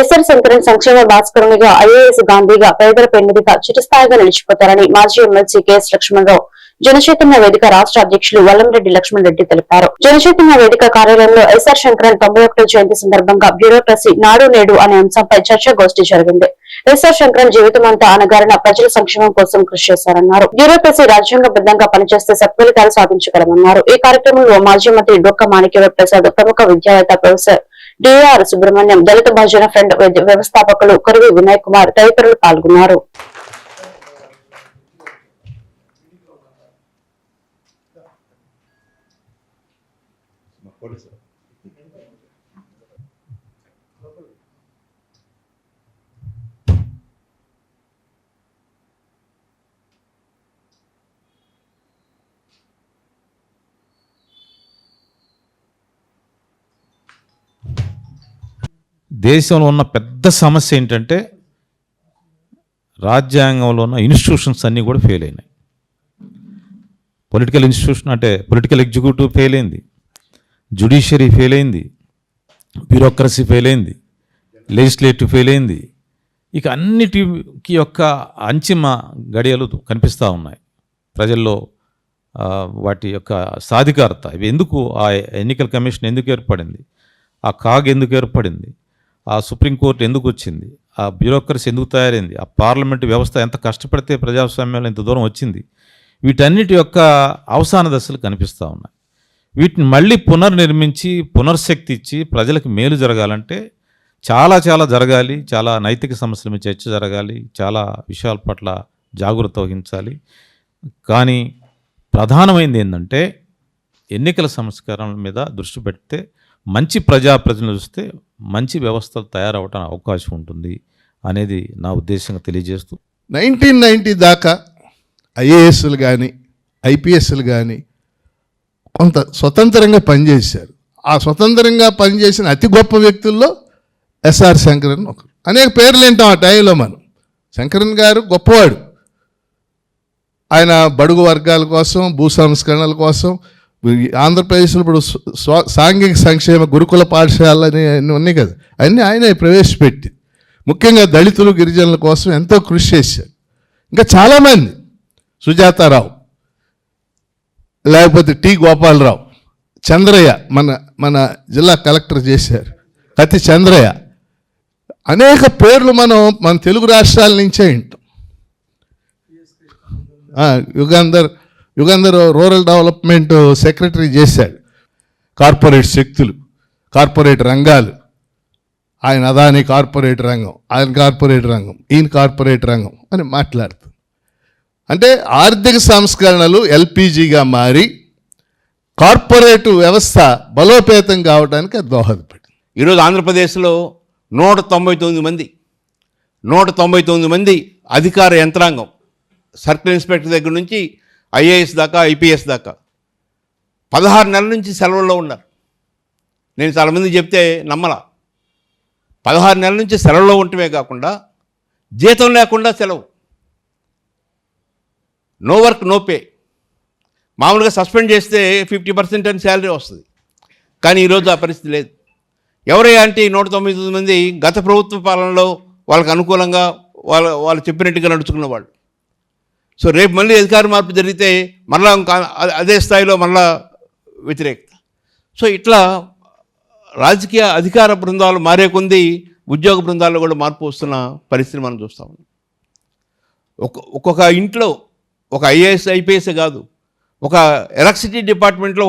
S M Shankaran సంక్షేమ భాస్కరునిగా IAS గాంధీగా పేదల పెన్నిధిగా చిరస్థాయిగా నిలిచిపోతారని మాజీ ఎమ్మెల్సీ కెఎస్ లక్ష్మణరావు జనచైతన్య వేదిక రాష్ట్ర అధ్యక్షులు వల్లంరెడ్డి లక్ష్మణ్ రెడ్డి తెలిపారు. జనచైతన్య వేదిక కార్యాలయంలో ఎస్ఆర్ శంకరన్ తొంభై ఒకటో జయంతి సందర్భంగా బ్యూరోక్రసీ నాడు నేడు అనే అంశంపై చర్చా గోష్ఠి జరిగింది. ఎస్ఆర్ శంకరన్ జీవితం అంతా అనగారిన ప్రజల సంక్షేమం కోసం కృషి చేశారన్నారు. బ్యూరోక్రసీ రాజ్యాంగబద్ధంగా పనిచేస్తే సత్ఫలితాలు సాధించగలమన్నారు. ఈ కార్యక్రమంలో మాజీ మంత్రి డొక్క మాణిక్య ప్రసాద్ ప్రముఖ విద్యావేత్త ప్రొఫెసర్ డిఆర్ సుబ్రహ్మణ్యం దళిత బహుజన ఫ్రంట్ వ్యవ- వ్యవస్థాపకులు కరువి వినయ్ కుమార్ తదితరులు పాల్గొన్నారు దేశంలో ఉన్న పెద్ద సమస్య ఏంటంటే రాజ్యాంగంలో ఉన్న ఇన్స్టిట్యూషన్స్ అన్నీ కూడా ఫెయిల్ అయినాయి. పొలిటికల్ ఇన్స్టిట్యూషన్ అంటే పొలిటికల్ ఎగ్జిక్యూటివ్ ఫెయిల్ అయింది. జుడిషియరీ ఫెయిల్ అయింది. బ్యూరోక్రసీ ఫెయిల్ అయింది. లెజిస్లేటివ్ ఫెయిల్ అయింది. ఇక అన్నిటికి యొక్క అంతిమ గడియలు కనిపిస్తూ ఉన్నాయి. ప్రజల్లో వాటి యొక్క సాధికారత. ఇవి ఎందుకు ఆ ఎన్నికల కమిషన్ ఎందుకు ఏర్పడింది? ఆ కాగ్ ఎందుకు ఏర్పడింది? ఆ సుప్రీంకోర్టు ఎందుకు వచ్చింది? ఆ బ్యూరోక్రసీ ఎందుకు తయారైంది? ఆ పార్లమెంటు వ్యవస్థ ఎంత కష్టపడితే ప్రజాస్వామ్యంలో ఇంత దూరం వచ్చింది? వీటన్నిటి యొక్క అవసాన దశలు కనిపిస్తూ ఉన్నాయి. వీటిని మళ్ళీ పునర్నిర్మించి పునర్శక్తి ఇచ్చి ప్రజలకు మేలు జరగాలంటే చాలా చాలా జరగాలి చాలా నైతిక సమస్యల మీద చర్చ జరగాలి చాలా విషయాల పట్ల జాగ్రత్త వహించాలి. కానీ ప్రధానమైనది ఏంటంటే ఎన్నికల సంస్కరణల మీద దృష్టి పెడితే మంచి ప్రజాప్రతినిధులు చూస్తే మంచి వ్యవస్థలు తయారవడానికి అవకాశం ఉంటుంది అనేది నా ఉద్దేశంగా తెలియజేస్తూ నైన్టీన్ నైంటీ దాకా ఐఏఎస్లు కానీ ఐపీఎస్లు కానీ కొంత స్వతంత్రంగా పనిచేశారు. ఆ స్వతంత్రంగా పనిచేసిన అతి గొప్ప వ్యక్తుల్లో ఎస్ఆర్ శంకరన్ ఒకరు. అనేక పేర్లు వింటాం ఆ టైంలో మనం. శంకరన్ గారు గొప్పవాడు. ఆయన బడుగు వర్గాల కోసం భూ సంస్కరణల కోసం ఆంధ్రప్రదేశ్లో ఇప్పుడు స్వ- సాంఘిక సంక్షేమ గురుకుల పాఠశాలలు అని అన్నీ ఉన్నాయి కదా. అన్నీ ఆయనే ప్రవేశపెట్టి ముఖ్యంగా దళితులు గిరిజనుల కోసం ఎంతో కృషి చేశారు. ఇంకా చాలామంది. సుజాతారావు లేకపోతే టి గోపాలరావు చంద్రయ్య మన మన జిల్లా కలెక్టర్ చేశారు. కతి చంద్రయ్య. అనేక పేర్లు మనం మన తెలుగు రాష్ట్రాల నుంచే వింటాం. Yugandhar Yugandhar Yugandhar rural development secretary చేశాడు. కార్పొరేట్ శక్తులు కార్పొరేట్ రంగాలు. ఆయన అదాని కార్పొరేట్ రంగం ఆయన కార్పొరేట్ రంగం ఈయన కార్పొరేట్ రంగం అని మాట్లాడుతుంది. అంటే ఆర్థిక సంస్కరణలు ఎల్పిజిగా మారి కార్పొరేట్ వ్యవస్థ బలోపేతం కావడానికి అది దోహదపడింది. ఈరోజు ఆంధ్రప్రదేశ్లో నూట తొంభై తొమ్మిది మంది నూట తొంభై తొమ్మిది మంది అధికార యంత్రాంగం సర్కిల్ ఇన్స్పెక్టర్ దగ్గర నుంచి ఐఏఎస్ దాకా ఐపీఎస్ దాకా. పదహారు నెలల నుంచి సెలవుల్లో ఉన్నారు. నేను చాలామంది చెప్తే నమ్మలా. పదహారు నెలల నుంచి సెలవులో ఉండటమే కాకుండా జీతం లేకుండా సెలవు. No work no pay. మామూలుగా సస్పెండ్ చేస్తే ఫిఫ్టీ పర్సెంట్ అని శాలరీ వస్తుంది. కానీ ఈరోజు ఆ పరిస్థితి లేదు. ఎవరయ్యా అంటే ఈ నూట తొమ్మిది మంది గత ప్రభుత్వ పాలనలో వాళ్ళకి అనుకూలంగా వాళ్ళ వాళ్ళు చెప్పినట్టుగా నడుచుకున్న వాళ్ళు సో రేపు మళ్ళీ అధికార మార్పు జరిగితే మళ్ళా అదే స్థాయిలో మళ్ళా వ్యతిరేకత. సో ఇట్లా రాజకీయ అధికార బృందాలు మారే కొంది ఉద్యోగ బృందాల్లో కూడా మార్పు వస్తున్న పరిస్థితి మనం చూస్తా ఉన్నాం. ఒక ఒక్కొక్క ఇంట్లో ఒక ఐఏఎస్ ఐపీఎస్ కాదు ఒక ఎలక్ట్రిసిటీ డిపార్ట్మెంట్లో